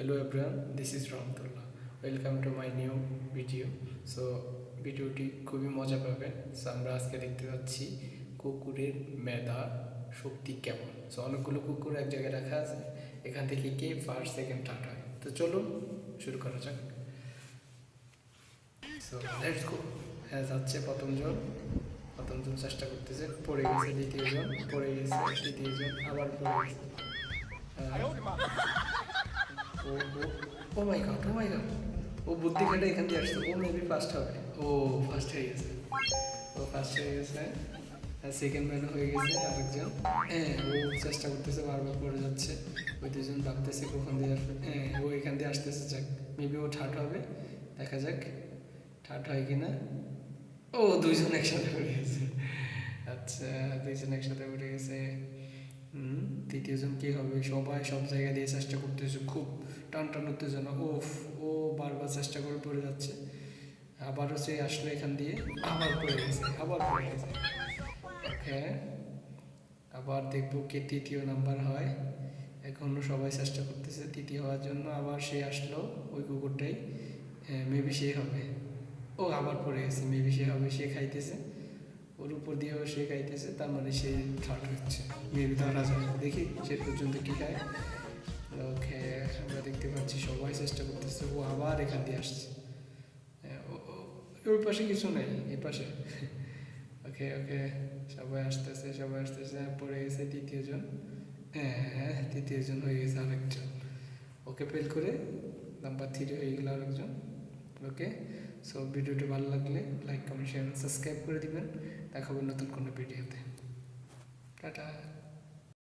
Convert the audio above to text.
Hello everyone, this is Rahmatullah. Welcome to my new video. So ভিডিওটি খুবই মজা পাবেন। সো আমরা আজকে দেখতে পাচ্ছি কুকুরের মেধা শক্তি কেমন। সো অনেকগুলো কুকুর এক জায়গায় রাখা আছে। এখান থেকে কে ফার্স্ট সেকেন্ড থার্ড হয়। তো চলুন শুরু করা যাক। সো লেটস গো হ্যাঁ যাচ্ছে প্রথমজন প্রথমজন চেষ্টা করতেছে। পড়ে গেছে দ্বিতীয়জন পড়ে গেছে তৃতীয়জন আবার পড়ে গেছে। আহ, ও মাই গড ও মাই গড ও বুদ্ধি খাটে এখান দিয়ে আসছে। ও মেবি ফার্স্ট হবে। ও ফার্স্ট হয়ে গেছে। ও ফার্স্ট হয়ে গেছে। সেকেন্ড ম্যান হয়ে গেছে আরেকজন। হ্যাঁ। ও চেষ্টা করতেছে বারবার পড়ে যাচ্ছে। ওই দুজন ভাবতেছে কখন দিয়ে আসবে। হ্যাঁ ও এখান দিয়ে আসতেছে যাক। মেবি ও ঠাট হবে। দেখা যাক ঠাট হয় কি না ও দুইজন একসাথে পড়ে গেছে। আচ্ছা দুইজন একসাথে পড়ে গেছে। তৃতীয়জন কি হবে? সবাই সব জায়গা দিয়ে চেষ্টা করতেছে, খুব টান টান উত্তেজনা ওফ, ও বারবার চেষ্টা করে পড়ে যাচ্ছে। আবারও সে আসলো এখান দিয়ে, আবার পড়ে গেছে, আবার পড়ে গেছে। ওকে, আবার দেখব কে তৃতীয় নাম্বার হয়। এখনও সবাই চেষ্টা করতেছে তৃতীয় হওয়ার জন্য, আবার সে আসলো, ওই কুকুরটাই মেবি সে হবে। ও আবার পড়ে গেছে মেবি সে হবে, সে খাইতেছে। ওর উপর দিয়েও সে খাইতেছে তার মানে সে থার্ড হচ্ছে মেবি ধরা যাবে দেখি সে পর্যন্ত কি খায় ওকে আমরা দেখতে পাচ্ছি সবাই চেষ্টা করতেছে ও আবার এখান দিয়ে আসছে। হ্যাঁ, ওর পাশে কিছু নেই এই পাশে। ওকে ওকে সবাই আসতেছে সবাই আসতেছে পড়ে গেছে তৃতীয়জন হ্যাঁ তৃতীয়জন হয়ে গেছে আরেকজন। ওকে ফেল করে নাম্বার থ্রি হয়ে গেল আরেকজন। ওকে সো ভিডিওটি ভালো লাগলে লাইক কমেন্ট শেয়ার সাবস্ক্রাইব করে দিবেন। দেখাবো নতুন কোনো ভিডিওতে। টাটা।